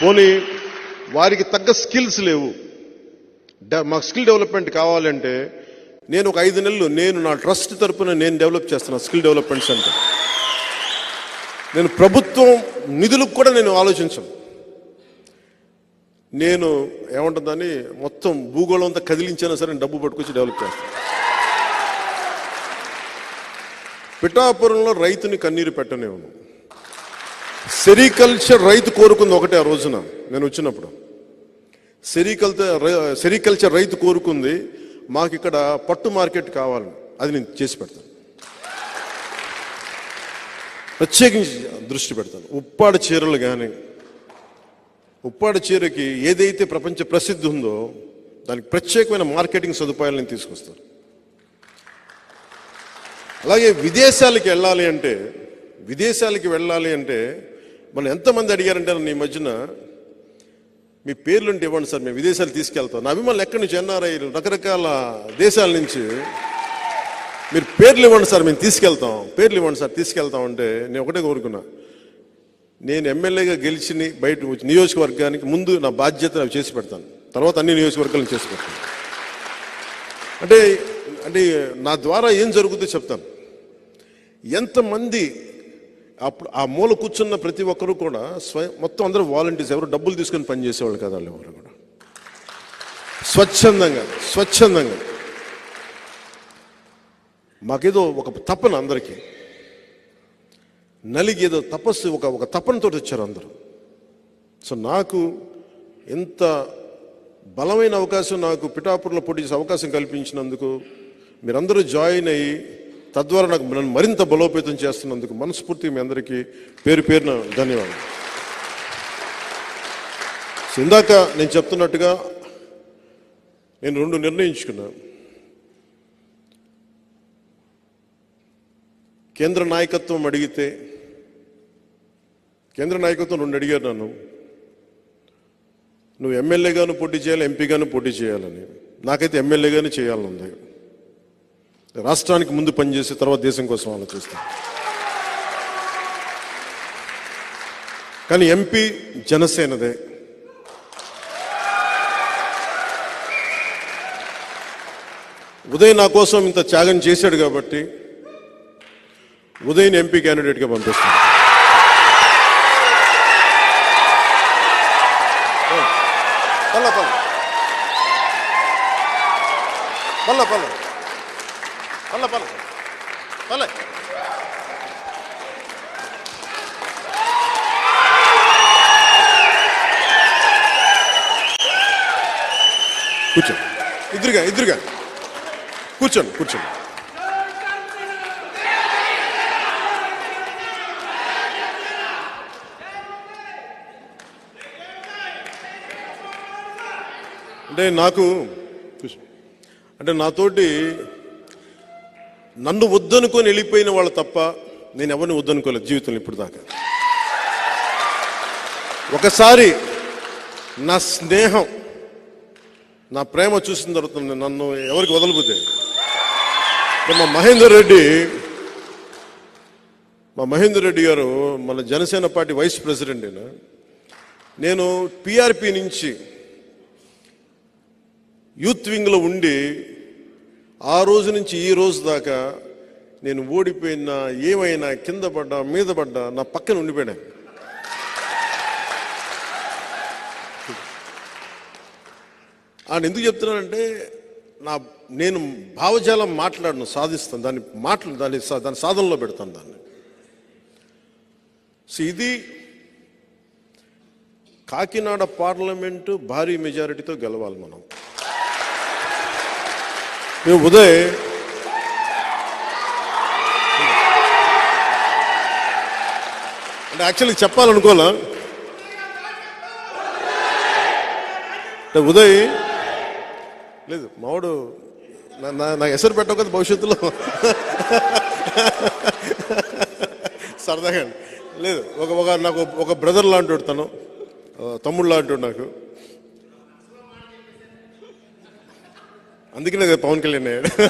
పోనీ వారికి తగ్గ స్కిల్స్ లేవు. మాకు స్కిల్ డెవలప్మెంట్ కావాలంటే నేను ఒక ఐదు నెలలు నేను నా ట్రస్ట్ తరపున నేను డెవలప్ చేస్తున్నా స్కిల్ డెవలప్మెంట్ సెంటర్. నేను ప్రభుత్వం నిధులకు కూడా నేను ఆలోచించను. నేను ఏమంటుందని మొత్తం భూగోళం అంతా కదిలించినా సరే డబ్బు పట్టుకొచ్చి డెవలప్ చేస్తాను పిఠాపురంలో రైతుని కన్నీరు పెట్టనివ్వను. సెరికల్చర్ రైతు కోరుకుంది ఒకటే ఆ రోజున. నేను వచ్చినప్పుడు. సెరికల్చర్ సెరికల్చర్ రైతు కోరుకుంది మాకు ఇక్కడ పట్టు మార్కెట్ కావాలని. అది నేను చేసి పెడతాను. ప్రత్యేకించి దృష్టి పెడతాను. ఉప్పాడు చీరలు కానీ ఉప్పాడు చీరకి ఏదైతే ప్రపంచ ప్రసిద్ధి ఉందో దానికి ప్రత్యేకమైన మార్కెటింగ్ సదుపాయాలు నేను తీసుకొస్తాను. అలాగే విదేశాలకి వెళ్ళాలి అంటే విదేశాలకి వెళ్ళాలి అంటే మనం ఎంతమంది అడిగారంటే నన్ను ఈ మధ్యన మీ పేర్లు ఉంటే ఇవ్వండి సార్ మేము విదేశాలు తీసుకెళ్తాం. నా అభిమానులు ఎక్కడి నుంచి ఎన్ఆర్ఐలు రకరకాల దేశాల నుంచి మీరు పేర్లు ఇవ్వండి సార్ మేము తీసుకెళ్తాం పేర్లు ఇవ్వండి సార్ తీసుకెళ్తాం అంటే నేను ఒకటే కోరుకున్నా. నేను ఎమ్మెల్యేగా గెలిచి బయట నియోజకవర్గానికి ముందు నా బాధ్యత అవి చేసి పెడతాను. తర్వాత అన్ని నియోజకవర్గాలను చేసి పెడతాను. అంటే అంటే నా ద్వారా ఏం జరుగుతుందో చెప్తాను. ఎంతమంది అప్పుడు ఆ మూల కూర్చున్న ప్రతి ఒక్కరూ కూడా స్వయం మొత్తం అందరూ వాలంటీర్స్ ఎవరు డబ్బులు తీసుకొని పనిచేసేవాళ్ళు కదా వాళ్ళు ఎవరు కూడా. స్వచ్ఛందంగా స్వచ్ఛందంగా. మాకేదో ఒక తపన అందరికీ. నలిగి ఏదో తపస్సు ఒక ఒక తపనతో వచ్చారు అందరూ. సో నాకు ఎంత బలమైన అవకాశం నాకు పిఠాపురంలో పోటీ చేసే అవకాశం కల్పించినందుకు మీరందరూ జాయిన్ అయ్యి తద్వారా నాకు నన్ను మరింత బలోపేతం చేస్తున్నందుకు మనస్ఫూర్తి మీ అందరికీ పేరు పేరున ధన్యవాదాలు. సో ఇందాక నేను చెప్తున్నట్టుగా నేను రెండు నిర్ణయించుకున్నాను కేంద్ర నాయకత్వం అడిగితే కేంద్ర నాయకత్వం రెండు అడిగారు నన్ను. నువ్వు ఎమ్మెల్యేగాను పోటీ చేయాలి ఎంపీగాను పోటీ చేయాలని. నాకైతే ఎమ్మెల్యేగానే చేయాలని ఉంది రాష్ట్రానికి ముందు పనిచేసి తర్వాత దేశం కోసం ఆలోచిస్తాం. కానీ ఎంపీ జనసేనదే. ఉదయ్ నా కోసం ఇంత త్యాగం చేశాడు కాబట్టి ఉదయ్ని ఎంపీ క్యాండిడేట్గా పంపిస్తాను. పల్ల పల్ల. పల్ల పల్ల. పల్ల పల్ల. పల్ల. కూర్చోండి ఇద్దరుగా ఇద్దరుగా కూర్చోండి కూర్చోండి. అంటే నాకు అంటే నాతోటి నన్ను వద్దనుకొని వెళ్ళిపోయిన వాళ్ళు తప్ప నేను ఎవరిని వద్దనుకోలేదు జీవితంలో ఇప్పుడు దాకా ఒకసారి నా స్నేహం నా ప్రేమ చూసిన తర్వాత నన్ను ఎవరికి వదలపోతే మా మహేందర్ రెడ్డి మా మహేందర్ రెడ్డి గారు మన జనసేన పార్టీ వైస్ ప్రెసిడెంట్ నేను పిఆర్పి నుంచి యూత్ వింగ్లో ఉండి ఆ రోజు నుంచి ఈ రోజు దాకా నేను ఓడిపోయినా ఏమైనా కింద పడ్డా మీద పడ్డా నా పక్కన ఉండిపోయినా. ఆయన ఎందుకు చెప్తున్నానంటే నా నేను భావజాలం మాట్లాడను సాధిస్తాను దాన్ని మాట్లా దాన్ని సా- దాని సాధనలో పెడతాను దాన్ని. సో ఇది కాకినాడ పార్లమెంటు భారీ మెజారిటీతో గెలవాలి మనం. ఈ ఉదయ్ అంటే యాక్చువల్లీ చెప్పాలనుకోలే అంటే ఉదయ్. లేదు మావాడు నాకు ఎసరు పెట్టకపోతే భవిష్యత్తులో సరదాగా. లేదు ఒక ఒక నాకు ఒక బ్రదర్ లాంటి తను. తమ్ముడు లాంటి నాకు. అందుకనే పవన్ కళ్యాణ్ అయ్యాడు.